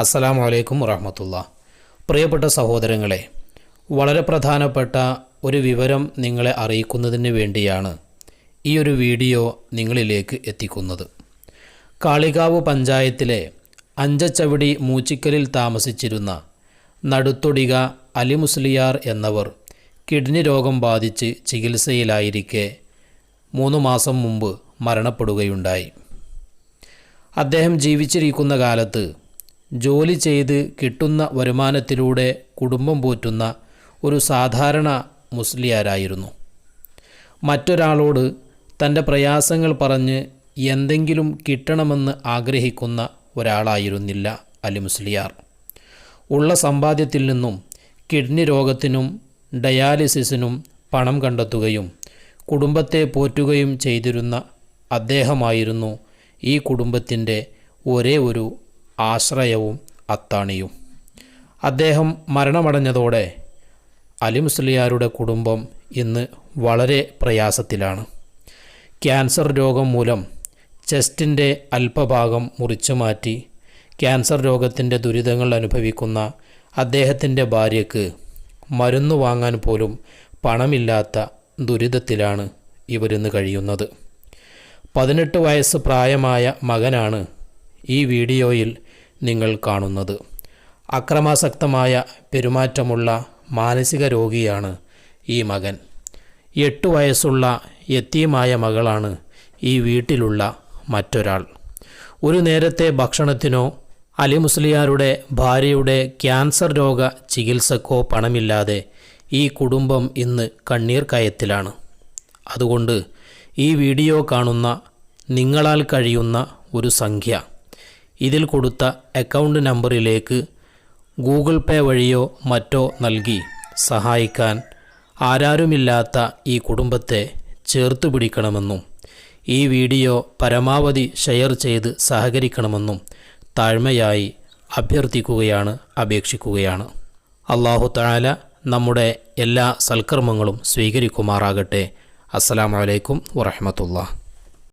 അസ്സലാമു വലൈക്കും വറഹമത്തുള്ള. പ്രിയപ്പെട്ട സഹോദരങ്ങളെ വളരെ പ്രധാനപ്പെട്ട ഒരു വിവരം നിങ്ങളെ അറിയിക്കുന്നതിന് വേണ്ടിയാണ് ഈ ഒരു വീഡിയോ നിങ്ങളിലേക്ക് എത്തിക്കുന്നത്. കാളികാവ് പഞ്ചായത്തിലെ അഞ്ചച്ചവടി മൂച്ചിക്കലിൽ താമസിച്ചിരുന്ന നടുത്തൊടിക അലി മുസ്ലിയാർ എന്നവർ കിഡ്നി രോഗം ബാധിച്ച് ചികിത്സയിലായിരിക്കെ മൂന്ന് മാസം മുമ്പ് മരണപ്പെടുകയുണ്ടായി. അദ്ദേഹം ജീവിച്ചിരിക്കുന്ന കാലത്ത് ജോലി ചെയ്ത് കിട്ടുന്ന വരുമാനത്തിലൂടെ കുടുംബം പോറ്റുന്ന ഒരു സാധാരണ മുസ്ലിയാരായിരുന്നു. മറ്റൊരാളോട് തന്റെ പ്രയാസങ്ങൾ പറഞ്ഞ് എന്തെങ്കിലും കിട്ടണമെന്ന് ആഗ്രഹിക്കുന്ന ഒരാളായിരുന്നില്ല അലി മുസ്ലിയാർ. ഉള്ള സമ്പാദ്യത്തിൽ നിന്നും കിഡ്നി രോഗത്തിനും ഡയാലിസിസിനും പണം കണ്ടെത്തുകയും കുടുംബത്തെ പോറ്റുകയും ചെയ്തിരുന്ന അദ്ദേഹമായിരുന്നു ഈ കുടുംബത്തിന്റെ ഒരേ ഒരു ആശ്രയവും അത്താണിയും. അദ്ദേഹം മരണമടഞ്ഞതോടെ അലി മുസ്ലിയാരുടെ കുടുംബം ഇന്ന് വളരെ പ്രയാസത്തിലാണ്. ക്യാൻസർ രോഗം മൂലം ചെസ്റ്റിന്റെ അല്പഭാഗം മുറിച്ചു മാറ്റി ക്യാൻസർ രോഗത്തിന്റെ ദുരിതങ്ങൾ അനുഭവിക്കുന്ന അദ്ദേഹത്തിന്റെ ഭാര്യയ്ക്ക് മരുന്ന് വാങ്ങാൻ പോലും പണമില്ലാത്ത ദുരിതത്തിലാണ് ഇവരിന്ന് കഴിയുന്നത്. പതിനെട്ട് വയസ്സ് പ്രായമായ മകനാണ് ഈ വീഡിയോയിൽ നിങ്ങൾ കാണുന്നത്. അക്രമാസക്തമായ പെരുമാറ്റമുള്ള മാനസിക രോഗിയാണ് ഈ മകൻ. എട്ട് വയസ്സുള്ള യത്തീമായ മകളാണ് ഈ വീട്ടിലുള്ള മറ്റൊരാൾ. ഒരു നേരത്തെ ഭക്ഷണത്തിനോ അലി മുസ്ലിയാരുടെ ഭാര്യയുടെ ക്യാൻസർ രോഗ ചികിത്സക്കോ പണമില്ലാതെ ഈ കുടുംബം ഇന്ന് കണ്ണീർ കയത്തിലാണ്. അതുകൊണ്ട് ഈ വീഡിയോ കാണുന്ന നിങ്ങളാൽ കഴിയുന്ന ഒരു സംഖ്യ. ഇതിൽ കൊടുത്ത അക്കൗണ്ട് നമ്പറിലേക്ക് ഗൂഗിൾ പേ വഴിയോ മറ്റോ നൽകി. സഹായിക്കാൻ ആരാരുമില്ലാത്ത ഈ കുടുംബത്തെ ചേർത്ത് പിടിക്കണമെന്നും ഈ വീഡിയോ പരമാവധി ഷെയർ ചെയ്ത് സഹകരിക്കണമെന്നും താഴ്മയായി അഭ്യർത്ഥിക്കുകയാണ് അപേക്ഷിക്കുകയാണ്. അള്ളാഹു താല നമ്മുടെ എല്ലാ സൽക്കർമ്മങ്ങളും സ്വീകരിക്കുമാറാകട്ടെ. അസ്സാം വലൈക്കും വറഹമത്തുള്ള